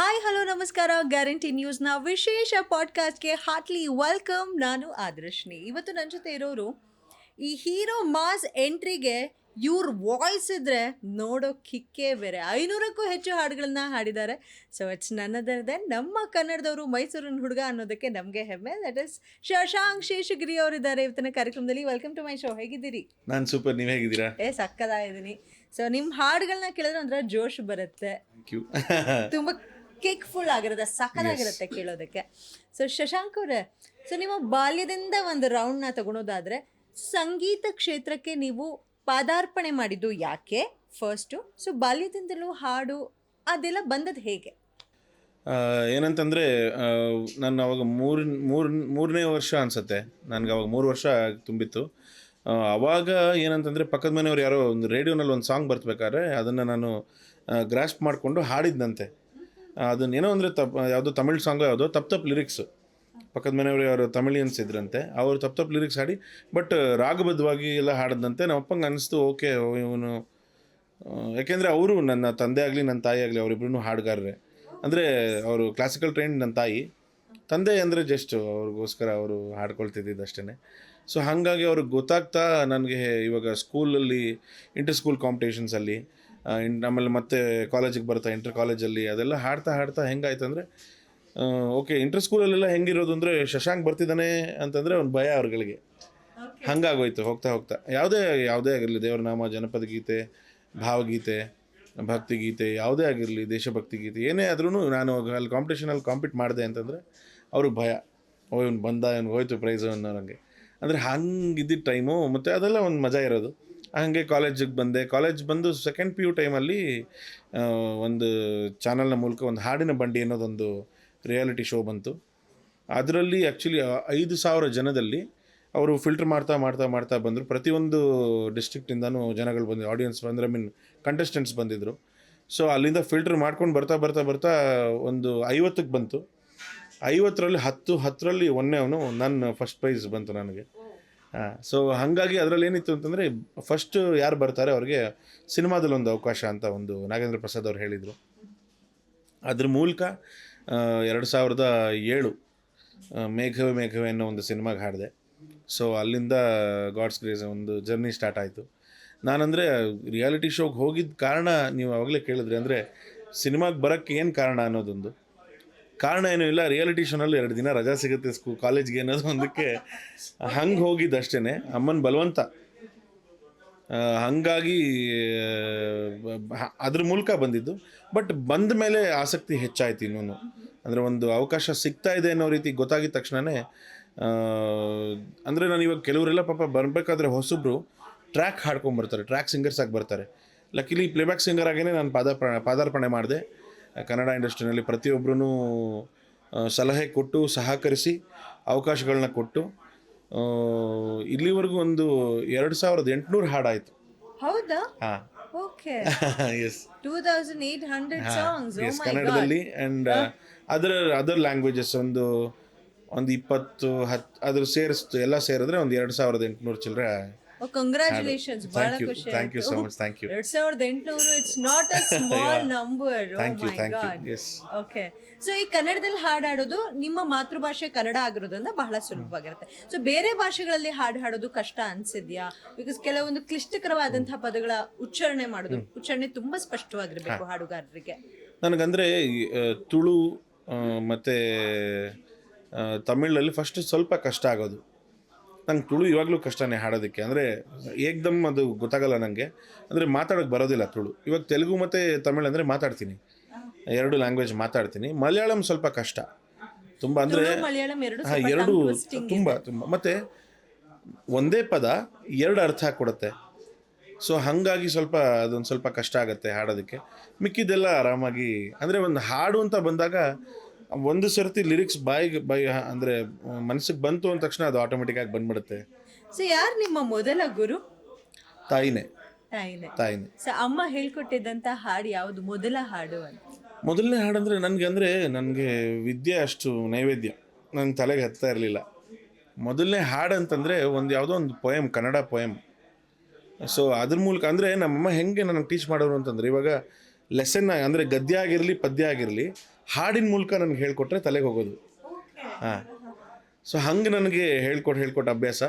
Hi hello ನಮಸ್ಕಾರ. Guarantee ನ್ಯೂಸ್ನ ವಿಶೇಷ ಪಾಡ್ಕಾಸ್ಟ್ಗೆ ಹಾರ್ಟ್ಲಿ ವೆಲ್ಕಮ್ ನಾನು ಆದರ್ಶಿನಿ. ಇವತ್ತು ನನ್ನ ಜೊತೆ ಇರೋರು ಈ ಹೀರೋ ಮಾಸ್ ಎಂಟ್ರಿಗೆ ಇವ್ರ ವಾಯ್ಸ್ ಇದ್ರೆ ನೋಡೋ ಕಿಕ್ಕೇ ಬೇರೆ. ಐನೂರಕ್ಕೂ ಹೆಚ್ಚು ಹಾಡುಗಳನ್ನ ಹಾಡಿದ್ದಾರೆ. ಸೊ ಇಟ್ಸ್ ನನ್ನದರದೆ ನಮ್ಮ ಕನ್ನಡದವರು ಮೈಸೂರಿನ ಹುಡುಗ ಅನ್ನೋದಕ್ಕೆ ನಮಗೆ ಹೆಮ್ಮೆ. ದಟ್ ಇಸ್ ಶಶಾಂಕ್ ಶೇಷಗಿರಿ ಅವರಿದ್ದಾರೆ ಇವತ್ತಿನ ಕಾರ್ಯಕ್ರಮದಲ್ಲಿ. ವೆಲ್ಕಮ್ ಟು ಮೈ ಶೋ ಹೇಗಿದ್ದೀರಿ? ನಾನು ಸೂಪರ್ ನೀವು ಹೇಗಿದ್ದೀರಾ? ಏ ಸಕ್ಕದಾಗಿದ್ದೀನಿ. ಸೊ ನಿಮ್ಮ ಹಾಡುಗಳನ್ನ ಕೇಳಿದ್ರೆ ಒಂಥರ ಜೋಶ್ ಬರುತ್ತೆ. ತುಂಬಾ ಕೇಕ್ ಫುಲ್ ಆಗಿರುತ್ತೆ ಕೇಳೋದಕ್ಕೆ. ಸೊ ಶಶಾಂಕ್ ಅವರೇ ಸೊ ನಿಮ್ಮ ಬಾಲ್ಯದಿಂದ ಒಂದು ರೌಂಡ್ನ ತಗೊಳೋದಾದ್ರೆ ಸಂಗೀತ ಕ್ಷೇತ್ರಕ್ಕೆ ನೀವು ಪಾದಾರ್ಪಣೆ ಮಾಡಿದ್ದು ಯಾಕೆ ಫಸ್ಟು ಸೊ ಬಾಲ್ಯದಿಂದಲೂ ಹಾಡು ಅದೆಲ್ಲ ಬಂದದ್ದು ಹೇಗೆ? ಏನಂತಂದರೆ ನಾನು ಅವಾಗ ಮೂರು ಮೂರು ಮೂರನೇ ವರ್ಷ ಅನಿಸುತ್ತೆ. ನನಗೆ ಅವಾಗ ಮೂರು ವರ್ಷ ತುಂಬಿತ್ತು. ಆವಾಗ ಅವಾಗ ಏನಂತಂದರೆ ಪಕ್ಕದ ಮನೆಯವ್ರು ಯಾರೋ ಒಂದು ರೇಡಿಯೋನಲ್ಲಿ ಒಂದು ಸಾಂಗ್ ಬರ್ತಬೇಕಾದ್ರೆ ಅದನ್ನು ನಾನು ಗ್ರಾಸ್ಪ್ ಮಾಡಿಕೊಂಡು ಹಾಡಿದ್ದಂತೆ ಅದನ್ನ ಏನೋ ಅಂದರೆ ತಪ್, ಯಾವುದೋ ತಮಿಳ್ ಸಾಂಗು ಯಾವುದೋ ತಪ್ಪು ತಪ್ಪು ಲಿರಿಕ್ಸು ಪಕ್ಕದ ಮನೆಯವರು ಯಾರು ತಮಿಳಿಯನ್ಸ್ ಇದ್ರಂತೆ, ಅವರು ತಪ್ಪು ತಪ್ಪು ಲಿರಿಕ್ಸ್ ಹಾಡಿ ಬಟ್ ರಾಗಬದ್ಧವಾಗಿ ಎಲ್ಲ ಹಾಡದಂತೆ ನಮ್ಮ ಅಪ್ಪಂಗೆ ಅನಿಸ್ತು, ಓಕೆ, ಇವನು ಯಾಕೆಂದರೆ ಅವರು ನನ್ನ ತಂದೆ ಆಗಲಿ ನನ್ನ ತಾಯಿ ಆಗಲಿ ಅವರಿಬ್ರು ಹಾಡುಗಾರರೇ. ಅಂದರೆ ಅವರು ಕ್ಲಾಸಿಕಲ್ ಟ್ರೈನ್ ನನ್ನ ತಾಯಿ. ತಂದೆ ಅಂದರೆ ಜಸ್ಟ್ ಅವ್ರಿಗೋಸ್ಕರ ಅವರು ಹಾಡ್ಕೊಳ್ತಿದ್ದಿದ್ದು ಅಷ್ಟೇ ಸೊ ಹಾಗಾಗಿ ಅವ್ರಿಗೆ ಗೊತ್ತಾಗ್ತಾ, ನನಗೆ ಇವಾಗ ಸ್ಕೂಲಲ್ಲಿ ಇಂಟರ್ ಸ್ಕೂಲ್ ಕಾಂಪಿಟೇಷನ್ಸಲ್ಲಿ ಆಮೇಲೆ ಮತ್ತೆ ಕಾಲೇಜಿಗೆ ಬರ್ತಾ ಇಂಟರ್ ಕಾಲೇಜಲ್ಲಿ ಅದೆಲ್ಲ ಹಾಡ್ತಾ ಹಾಡ್ತಾ ಹೆಂಗಾಯ್ತು ಅಂದರೆ ಓಕೆ ಇಂಟರ್ ಸ್ಕೂಲಲ್ಲೆಲ್ಲ ಹೆಂಗಿರೋದು ಅಂದರೆ ಶಶಾಂಕ್ ಬರ್ತಿದ್ದಾನೆ ಅಂತಂದರೆ ಒಂದು ಭಯ ಅವ್ರಗಳಿಗೆ. ಹಂಗಾಗೋಯ್ತು ಹೋಗ್ತಾ ಹೋಗ್ತಾ. ಯಾವುದೇ ಯಾವುದೇ ಆಗಿರಲಿ ದೇವರ ನಾಮ ಜನಪದ ಗೀತೆ ಭಾವಗೀತೆ ಭಕ್ತಿ ಗೀತೆ ಯಾವುದೇ ಆಗಿರಲಿ ದೇಶಭಕ್ತಿ ಗೀತೆ ಏನೇ ಆದ್ರೂ ನಾನು ಅಲ್ಲಿ ಕಾಂಪಿಟೇಷನಲ್ಲಿ ಕಾಂಪೀಟ್ ಮಾಡಿದೆ ಅಂತಂದರೆ ಅವ್ರಿಗೆ ಭಯ. ಓ ಇವ್ನು ಬಂದ ಇವ್ನು ಹೋಯ್ತು ಪ್ರೈಸು ಅನ್ನೋ ನನಗೆ ಅಂದರೆ ಹಂಗಿದ್ದಿದ್ದ ಟೈಮು ಮತ್ತು ಅದೆಲ್ಲ ಒಂದು ಮಜಾ ಇರೋದು. ಹಾಗೆ ಕಾಲೇಜಿಗೆ ಬಂದೆ. ಕಾಲೇಜ್ ಬಂದು ಸೆಕೆಂಡ್ ಪಿ ಯು ಟೈಮಲ್ಲಿ ಒಂದು ಚಾನಲ್ನ ಮೂಲಕ ಒಂದು ಹಾಡಿನ ಬಂಡಿ ಅನ್ನೋದೊಂದು ರಿಯಾಲಿಟಿ ಶೋ ಬಂತು. ಅದರಲ್ಲಿ ಆ್ಯಕ್ಚುಲಿ ಐದು ಸಾವಿರ ಜನದಲ್ಲಿ ಅವರು ಫಿಲ್ಟರ್ ಮಾಡ್ತಾ ಮಾಡ್ತಾ ಮಾಡ್ತಾ ಬಂದರು. ಪ್ರತಿಯೊಂದು ಡಿಸ್ಟ್ರಿಕ್ಟಿಂದನೂ ಜನಗಳು ಬಂದರು ಆಡಿಯನ್ಸ್ ಬಂದರೆ ಮೀನ್ ಕಂಟೆಸ್ಟೆಂಟ್ಸ್ ಬಂದಿದ್ದರು ಸೊ ಅಲ್ಲಿಂದ ಫಿಲ್ಟರ್ ಮಾಡ್ಕೊಂಡು ಬರ್ತಾ ಬರ್ತಾ ಬರ್ತಾ ಒಂದು ಐವತ್ತಕ್ಕೆ ಬಂತು. ಐವತ್ತರಲ್ಲಿ ಹತ್ತು, ಹತ್ತರಲ್ಲಿ ಒಂದೇ ಅವನು ನನ್ನ ಫಸ್ಟ್ ಪ್ರೈಸ್ ಬಂತು ನನಗೆ. ಸೊ ಹಾಗಾಗಿ ಅದರಲ್ಲಿ ಏನಿತ್ತು ಅಂತಂದರೆ ಫಸ್ಟ್ ಯಾರು ಬರ್ತಾರೆ ಅವ್ರಿಗೆ ಸಿನಿಮಾದಲ್ಲಿ ಒಂದು ಅವಕಾಶ ಅಂತ ಒಂದು ನಾಗೇಂದ್ರ ಪ್ರಸಾದ್ ಅವ್ರು ಹೇಳಿದರು. ಅದ್ರ ಮೂಲಕ ಎರಡು ಸಾವಿರದ ಏಳು ಮೇಘವೆ ಮೇಘವೇ ಅನ್ನೋ ಒಂದು ಸಿನಿಮಾಗೆ ಹಾಡಿದೆ. ಸೊ ಅಲ್ಲಿಂದ ಗಾಡ್ಸ್ ಗ್ರೇಸ್ ಒಂದು ಜರ್ನಿ ಸ್ಟಾರ್ಟ್ ಆಯಿತು. ನಾನಂದರೆ ರಿಯಾಲಿಟಿ ಶೋಗೆ ಹೋಗಿದ್ದ ಕಾರಣ ನೀವು ಆವಾಗಲೇ ಕೇಳಿದ್ರಿ, ಅಂದರೆ ಸಿನಿಮಾಗೆ ಬರೋಕ್ಕೆ ಏನು ಕಾರಣ ಅನ್ನೋದೊಂದು. ಕಾರಣ ಏನೂ ಇಲ್ಲ ರಿಯಾಲಿಟಿ ಶೋನಲ್ಲಿ ಎರಡು ದಿನ ರಜಾ ಸಿಗುತ್ತೆ ಸ್ಕೂ ಕಾಲೇಜ್ಗೆ ಅನ್ನೋದು ಒಂದಕ್ಕೆ ಹಂಗೆ ಹೋಗಿದ್ದು ಅಷ್ಟೇ ಅಮ್ಮನ ಬಲವಂತ. ಹಾಗಾಗಿ ಅದ್ರ ಮೂಲಕ ಬಂದಿದ್ದು. ಬಟ್ ಬಂದ ಮೇಲೆ ಆಸಕ್ತಿ ಹೆಚ್ಚಾಯ್ತು ಇನ್ನೂ ಅಂದರೆ ಒಂದು ಅವಕಾಶ ಸಿಗ್ತಾ ಇದೆ ಅನ್ನೋ ರೀತಿ ಗೊತ್ತಾಗಿದ ತಕ್ಷಣವೇ ಅಂದರೆ ನಾನು ಇವಾಗ ಕೆಲವರೆಲ್ಲ ಪಾಪ ಬರಬೇಕಾದ್ರೆ ಹೊಸಬ್ರು ಟ್ರ್ಯಾಕ್ ಹಾಡ್ಕೊಂಬರ್ತಾರೆ ಟ್ರ್ಯಾಕ್ ಸಿಂಗರ್ಸ್ ಆಗಿ ಬರ್ತಾರೆ. ಲಕ್ಕಿಲಿ ಪ್ಲೇಬ್ಯಾಕ್ ಸಿಂಗರ್ ಆಗೇ ನಾನು ಪಾದಾರ್ಪಣೆ ಪಾದಾರ್ಪಣೆ ಮಾಡಿದೆ. ಕನ್ನಡ ಇಂಡಸ್ಟ್ರಿನಲ್ಲಿ ಪ್ರತಿಯೊಬ್ಬರೂ ಸಲಹೆ ಕೊಟ್ಟು ಸಹಕರಿಸಿ ಅವಕಾಶಗಳನ್ನ ಕೊಟ್ಟು ಇಲ್ಲಿವರೆಗೂ ಒಂದು ಎರಡು ಸಾವಿರದ ಎಂಟುನೂರು ಹಾಡಾಯಿತು. ಹೌದಾ? ಹಾಂ. Okay. Yes two thousand eight hundred songs yes ಕನ್ನಡದಲ್ಲಿ ಆ್ಯಂಡ್ ಅದರ ಅದರ್ ಲ್ಯಾಂಗ್ವೇಜಸ್ ಒಂದು ಒಂದು ಇಪ್ಪತ್ತು ಹತ್ತು ಅದ್ರ ಸೇರಿಸ್ತು ಎಲ್ಲ ಸೇರಿದ್ರೆ ಒಂದು ಎರಡು ಸಾವಿರದ ಎಂಟುನೂರು ಚಿಲ್ಲರೆ ಕಂಗ್ರ್ಯಾಚುಲೇಷನ್ಸ್ ಬಹಳ ಖುಷಿ thank you so much thank you ಎರಡ್ ಸಾವಿರದ ಎಂಟುನೂರು it's not a small number thank you thank you yes okay so ಈ ಕನ್ನಡದಲ್ಲಿ ಹಾಡಾಡೋದು ನಿಮ್ಮ ಮಾತೃಭಾಷೆ ಕನ್ನಡ ಆಗಿರೋದ್ರಿಂದ ಬಹಳ ಸುಲಭವಾಗಿರುತ್ತೆ. ಸೊ ಬೇರೆ ಭಾಷೆಗಳಲ್ಲಿ ಹಾಡು ಹಾಡೋದು ಕಷ್ಟ ಅನ್ಸಿದ್ಯಾ? ಬಿಕಾಸ್ ಕೆಲವೊಂದು ಕ್ಲಿಷ್ಟಕರವಾದಂತಹ ಪದಗಳ ಉಚ್ಚಾರಣೆ ಮಾಡೋದು ಉಚ್ಚಾರಣೆ ತುಂಬಾ ಸ್ಪಷ್ಟವಾಗಿರ್ಬೇಕು ಹಾಡುಗಾರರಿಗೆ. ನನಗಂದರೆ ತುಳು ಮತ್ತೆ ತಮಿಳಲ್ಲಿ ಫಸ್ಟ್ ಸ್ವಲ್ಪ ಕಷ್ಟ ಆಗೋದು. ನಂಗೆ ತುಳು ಇವಾಗಲೂ ಕಷ್ಟನೇ ಹಾಡೋದಕ್ಕೆ. ಅಂದರೆ ಏಕ್ದಮ್ ಅದು ಗೊತ್ತಾಗಲ್ಲ ನನಗೆ ಅಂದರೆ ಮಾತಾಡೋಕ್ಕೆ ಬರೋದಿಲ್ಲ ತುಳು. ಇವಾಗ ತೆಲುಗು ಮತ್ತು ತಮಿಳ್ ಅಂದರೆ ಮಾತಾಡ್ತೀನಿ. ಎರಡು ಲ್ಯಾಂಗ್ವೇಜ್ ಮಾತಾಡ್ತೀನಿ. ಮಲಯಾಳಂ ಸ್ವಲ್ಪ ಕಷ್ಟ. ತುಂಬ ಅಂದರೆ ಹಾಂ ಎರಡು ತುಂಬ ತುಂಬ. ಮತ್ತು ಒಂದೇ ಪದ ಎರಡು ಅರ್ಥ ಕೊಡುತ್ತೆ. ಸೊ ಹಾಗಾಗಿ ಸ್ವಲ್ಪ ಅದೊಂದು ಸ್ವಲ್ಪ ಕಷ್ಟ ಆಗುತ್ತೆ ಹಾಡೋದಕ್ಕೆ. ಮಿಕ್ಕಿದ್ದೆಲ್ಲ ಆರಾಮಾಗಿ ಅಂದರೆ ಒಂದು ಹಾಡು ಅಂತ ಬಂದಾಗ ಒಂದು ಸರ್ತಿ ಲಿರಿಕ್ಸ್ ಬಾಯಿಗೆ ಬಾಯಿ ಅಂದರೆ ಮನಸ್ಸಿಗೆ ಬಂತು ಅಂದ ತಕ್ಷಣ ಅದು ಆಟೋಮೆಟಿಕ್ಕಾಗಿ ಬಂದ್ಬಿಡುತ್ತೆ. ಸೊ ಯಾರು ನಿಮ್ಮ ಮೊದಲ ಗುರು? ತಾಯಿನೇ. ತಾಯಿನೇ. ತಾಯಿನೇ. ಸೊ ಅಮ್ಮ ಹೇಳ್ಕೊಟ್ಟಿದ್ದಂತ ಹಾಡು ಯಾವುದು? ಮೊದಲ ಹಾಡು ಅಂತ. ಮೊದಲನೇ ಹಾಡಂದರೆ ನನಗೆ ಅಂದರೆ ನನಗೆ ವಿದ್ಯೆ ಅಷ್ಟು ನೈವೇದ್ಯ. ನನ್ನ ತಲೆಗೆ ಹತ್ತಾ ಇರಲಿಲ್ಲ. ಮೊದಲನೇ ಹಾಡು ಅಂತಂದರೆ ಒಂದು ಯಾವುದೋ ಒಂದು ಪೊಯಮ್ ಕನ್ನಡ ಪೊಯಮ್ ಸೊ ಅದ್ರ ಮೂಲಕ ಅಂದರೆ ನಮ್ಮಮ್ಮ ಹೆಂಗೆ ನನಗೆ ಟೀಚ್ ಮಾಡೋರು ಅಂತಂದರೆ ಇವಾಗ ಲೆಸನ್ ಅಂದರೆ ಗದ್ಯ ಆಗಿರಲಿ ಪದ್ಯ ಆಗಿರಲಿ ಹಾಡಿನ ಮೂಲಕ ನನಗೆ ಹೇಳ್ಕೊಟ್ರೆ ತಲೆಗೆ ಹೋಗೋದು. ಹಾಂ. ಸೊ ಹಂಗೆ ನನಗೆ ಹೇಳ್ಕೊಟ್ಟು ಹೇಳ್ಕೊಟ್ಟು ಅಭ್ಯಾಸ.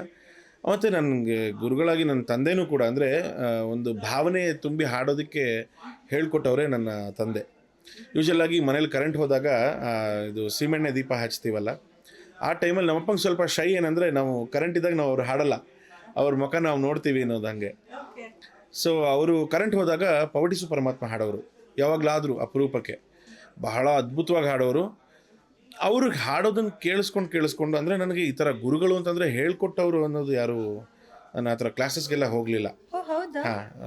ಮತ್ತು ನನಗೆ ಗುರುಗಳಾಗಿ ನನ್ನ ತಂದೆನೂ ಕೂಡ ಅಂದರೆ ಒಂದು ಭಾವನೆ ತುಂಬಿ ಹಾಡೋದಕ್ಕೆ ಹೇಳ್ಕೊಟ್ಟವರೇ ನನ್ನ ತಂದೆ. ಯೂಶಲಾಗಿ ಮನೇಲಿ ಕರೆಂಟ್ ಹೋದಾಗ ಇದು ಸೀಮೆಣ್ಣೆ ದೀಪ ಹಚ್ತೀವಲ್ಲ ಆ ಟೈಮಲ್ಲಿ ನಮ್ಮಪ್ಪಂಗೆ ಸ್ವಲ್ಪ ಶೈ ಏನಂದರೆ ನಾವು ಕರೆಂಟ್ ಇದ್ದಾಗ ನಾವು ಅವ್ರು ಹಾಡಲ್ಲ. ಅವ್ರ ಮುಖ ನಾವು ನೋಡ್ತೀವಿ ಅನ್ನೋದು ಹಂಗೆ. ಸೊ ಅವರು ಕರೆಂಟ್ ಹೋದಾಗ ಪವಟಿಸು ಪರಮಾತ್ಮ ಹಾಡೋರು. ಯಾವಾಗಲಾದರೂ ಅಪರೂಪಕ್ಕೆ. ಬಹಳ ಅದ್ಭುತವಾಗಿ ಹಾಡೋರು. ಅವ್ರಿಗೆ ಹಾಡೋದನ್ನು ಕೇಳಿಸ್ಕೊಂಡು ಕೇಳಿಸ್ಕೊಂಡು ಅಂದರೆ ನನಗೆ ಈ ಥರ ಗುರುಗಳು ಅಂತಂದರೆ ಹೇಳ್ಕೊಟ್ಟವರು ಅನ್ನೋದು ಯಾರು ನನ್ನ ಹತ್ರ ಕ್ಲಾಸಸ್ಗೆಲ್ಲ ಹೋಗಲಿಲ್ಲ. ಹಾಂ.